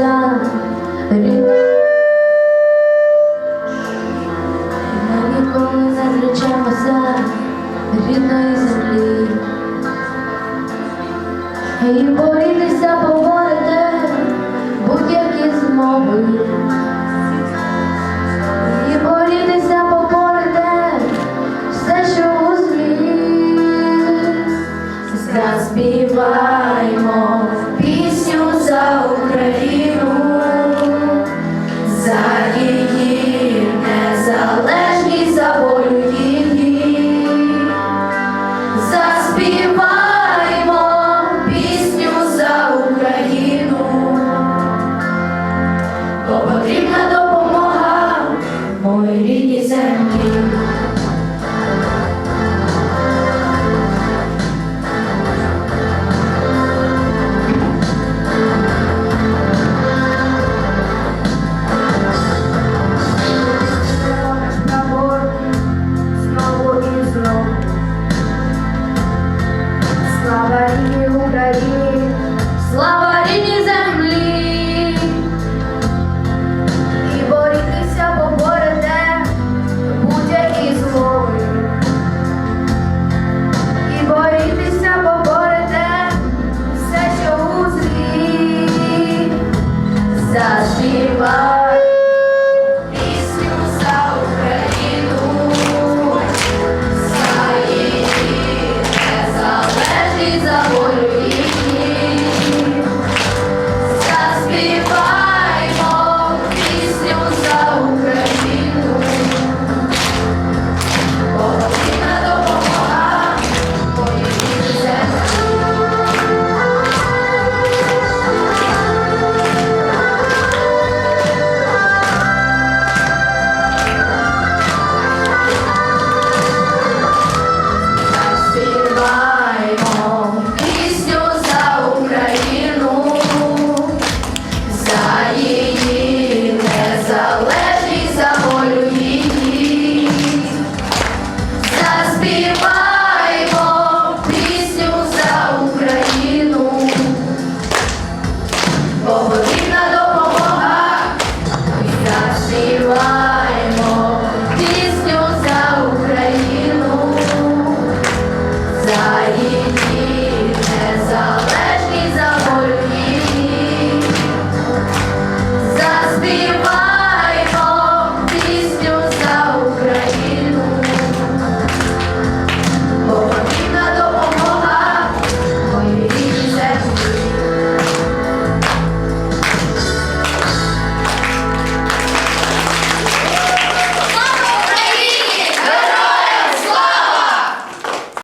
назад. Ріна Ми ніколи не зречемося рідної землі. І борітися поборете будь-які змови. І борітися поборете все, що у змі. Заспіває 감사합니다. за